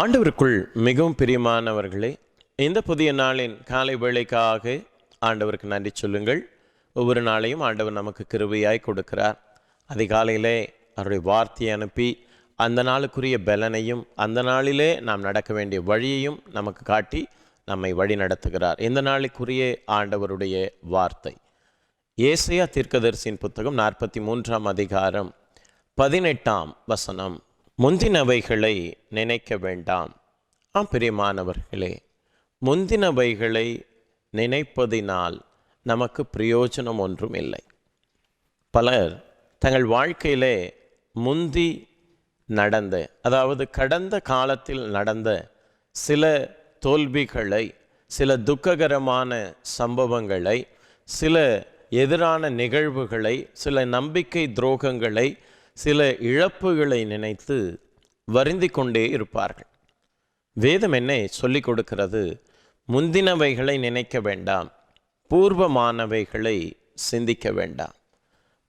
ஆண்டவருக்குள் மிகவும் பிரியமானவர்களே இந்த புதிய நாளின் காலை வேளைக்காக ஆண்டவருக்கு நன்றி சொல்லுங்கள். ஒவ்வொரு நாளையும் ஆண்டவர் நமக்கு கிருபையாய் கொடுக்கிறார். அதிகாலையிலே அவருடைய வார்த்தையை அனுப்பி அந்த நாளுக்குரிய பலனையும் அந்த நாளிலே நாம் நடக்க வேண்டிய வழியையும் நமக்கு காட்டி நம்மை வழி நடத்துகிறார். இந்த நாளுக்குரிய ஆண்டவருடைய வார்த்தை. ஏசையா தீர்க்கதரிசியின் புத்தகம் நாற்பத்தி மூன்றாம் அதிகாரம் பதினெட்டாம் வசனம். முந்தினவைகளை நினைக்க வேண்டாம். ஆம் பிரியமானவர்களே முந்தினவைகளை நினைப்பதினால் நமக்கு பிரயோஜனம் ஒன்றும் இல்லை. பலர் தங்கள் வாழ்க்கையிலே முந்தி நடந்த அதாவது கடந்த காலத்தில் நடந்த சில தோல்விகளை சில துக்ககரமான சம்பவங்களை சில எதிரான நிகழ்வுகளை சில நம்பிக்கை துரோகங்களை சில இழப்புகளை நினைத்து வருந்தி கொண்டே இருப்பார்கள். வேதம் என்ன சொல்லிக் கொடுக்கிறது முந்தினவைகளை நினைக்க வேண்டாம் பூர்வமானவைகளை சிந்திக்க வேண்டாம்.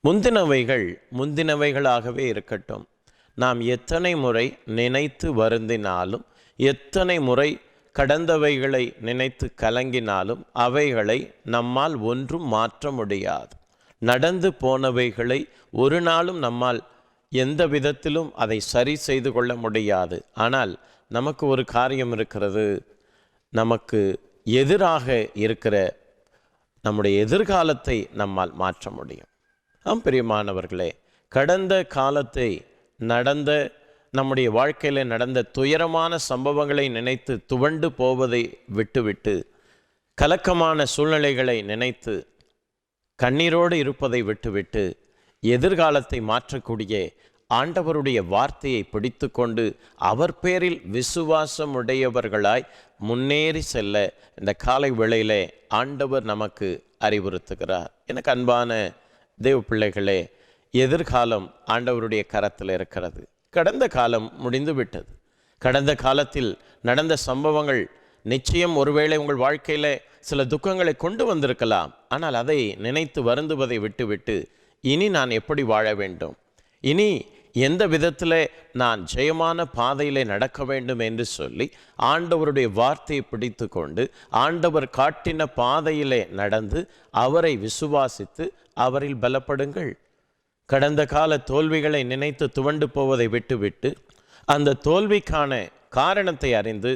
முந்தினவைகள் முந்தினவைகளாகவே இருக்கட்டும். நாம் எத்தனை முறை நினைத்து வருந்தினாலும் எத்தனை முறை கடந்தவைகளை நினைத்து கலங்கினாலும் அவைகளை நம்மால் ஒன்றும் மாற்ற முடியாது. நடந்து போனவைகளை ஒரு நாளும் நம்மால் எந்த விதத்திலும் அதை சரி செய்து கொள்ள முடியாது. ஆனால் நமக்கு ஒரு காரியம் இருக்கிறது. நமக்கு எதிராக இருக்கிற நம்முடைய எதிர்காலத்தை நம்மால் மாற்ற முடியும். ஆம் பிரியமானவர்களே கடந்த காலத்தை நடந்த நம்முடைய வாழ்க்கையில் நடந்த துயரமான சம்பவங்களை நினைத்து துவண்டு போவதை விட்டுவிட்டு கலக்கமான சூழ்நிலைகளை நினைத்து கண்ணீரோடு இருப்பதை விட்டுவிட்டு எதிர்காலத்தை மாற்றக்கூடிய ஆண்டவருடைய வார்த்தையை பிடித்துக்கொண்டு அவர் பேரில் விசுவாசம் உடையவர்களாய் முன்னேறி செல்ல இந்த காலை வேளையிலே ஆண்டவர் நமக்கு அறிவுறுத்துகிறார். எனக்கு அன்பான தேவ பிள்ளைகளே எதிர்காலம் ஆண்டவருடைய கரத்தில் இருக்கிறது. கடந்த காலம் முடிந்து விட்டது. கடந்த காலத்தில் நடந்த சம்பவங்கள் நிச்சயம் ஒருவேளை உங்கள் வாழ்க்கையில் சில துக்கங்களை கொண்டு வந்திருக்கலாம். ஆனால் அதை நினைத்து வருந்துவதை விட்டுவிட்டு இனி நான் எப்படி வாழ வேண்டும்? இனி எந்த விதத்தில் நான் ஜெயமான பாதையிலே நடக்க வேண்டும் என்று சொல்லி ஆண்டவருடைய வார்த்தையை பிடித்து கொண்டு ஆண்டவர் காட்டின பாதையிலே நடந்து அவரை விசுவாசித்து அவரில் பலப்படுங்கள். கடந்த கால தோல்விகளை நினைத்து துவண்டு போவதை விட்டுவிட்டு அந்த தோல்விக்கான காரணத்தை அறிந்து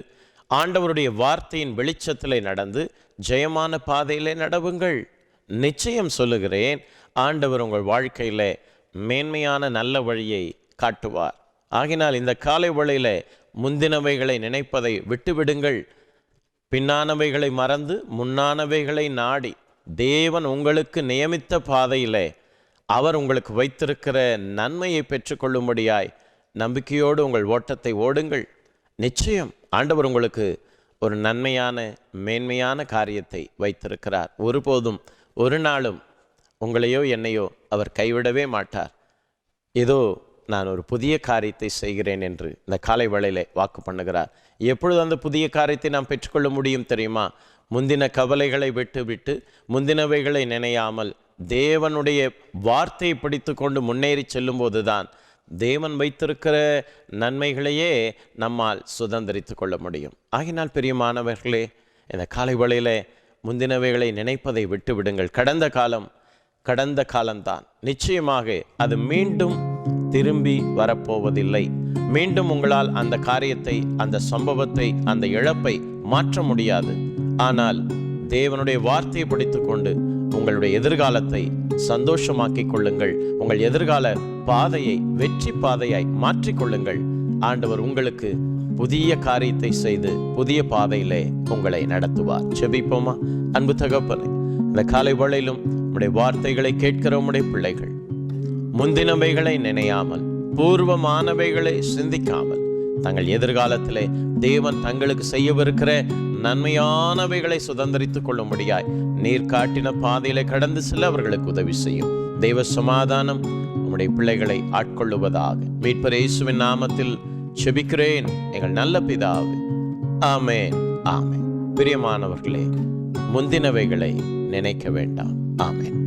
ஆண்டவருடைய வார்த்தையின் வெளிச்சத்திலே நடந்து ஜெயமான பாதையிலே நடவுங்கள். நிச்சயம் சொல்லுகிறேன் ஆண்டவர் உங்கள் வாழ்க்கையில் மேன்மையான நல்ல வழியை காட்டுவார். ஆகினால் இந்த காலை வழியில் முந்தினவைகளை நினைப்பதை விட்டுவிடுங்கள். பின்னானவைகளை மறந்து முன்னானவைகளை நாடி தேவன் உங்களுக்கு நியமித்த பாதையிலே அவர் உங்களுக்கு வைத்திருக்கிற நன்மையை பெற்றுக்கொள்ளும்படியாய் நம்பிக்கையோடு உங்கள் ஓட்டத்தை ஓடுங்கள். நிச்சயம் ஆண்டவர் உங்களுக்கு ஒரு நன்மையான மேன்மையான காரியத்தை வைத்திருக்கிறார். ஒருபோதும் ஒரு நாளும் உங்களையோ என்னையோ அவர் கைவிடவே மாட்டார். ஏதோ நான் ஒரு புதிய காரியத்தை செய்கிறேன் என்று இந்த காலை வேளையிலே வாக்கு பண்ணுகிறார். எப்பொழுது அந்த புதிய காரியத்தை நாம் பெற்றுக்கொள்ள முடியும் தெரியுமா? முந்தின கவலைகளை விட்டு விட்டு முந்தினவைகளை நினையாமல் தேவனுடைய வார்த்தையை பிடித்து கொண்டு முன்னேறி செல்லும்போது தான் தேவன் வைத்திருக்கிற நன்மைகளையே நம்மால் சுதந்திரித்து கொள்ள முடியும். ஆகினால் பிரியமானவர்களே இந்த காலை வேளையிலே முந்தினவைகளை நினைப்பதை விட்டுவிடுங்கள் கடந்த காலம் கடந்த காலம்தான். நிச்சயமாக அது மீண்டும் திரும்பி வரப்போவதில்லை. மீண்டும் உங்களால் அந்த காரியத்தை அந்த சம்பவத்தை அந்த இழப்பை மாற்ற முடியாது. ஆனால் தேவனுடைய வார்த்தையை பிடித்துக்கொண்டு உங்களுடைய எதிர்காலத்தை சந்தோஷமாக்கிக் கொள்ளுங்கள் உங்கள் எதிர்கால பாதையை வெற்றி பாதையாய் மாற்றிக்கொள்ளுங்கள். ஆண்டவர் உங்களுக்கு புதிய காரியத்தை செய்து புதிய பாதையிலே உங்களை நடத்துவார். செபிப்போமா அன்பு தகப்பனே இந்த காலை வேளையிலும் உடைய வார்த்தைகளை கேட்கிற உடைய பிள்ளைகள் முந்தினவைகளை நினையாமல் பூர்வமானவைகளை சிந்திக்காமல் தங்கள் எதிர்காலத்திலே தேவன் தங்களுக்கு செய்யவிருக்கிற நன்மையானவைகளை சுதந்திரித்துக் கொள்ளும்படியாய் நீர் காட்டின பாதையில கடந்து செல்ல அவர்களுக்கு உதவி செய்யும். தெய்வ சமாதானம் உம்முடைய பிள்ளைகளை ஆட்கொள்ளுவதாக. மீட்பர் இயேசுவின் நாமத்தில் செபிக்கிறேன். எங்கள் நல்ல பிதாவே. ஆமேன். ஆமேன். பிரியமானவர்களே முந்தினவைகளை நினைக்க வேண்டாம். ஆமேன்.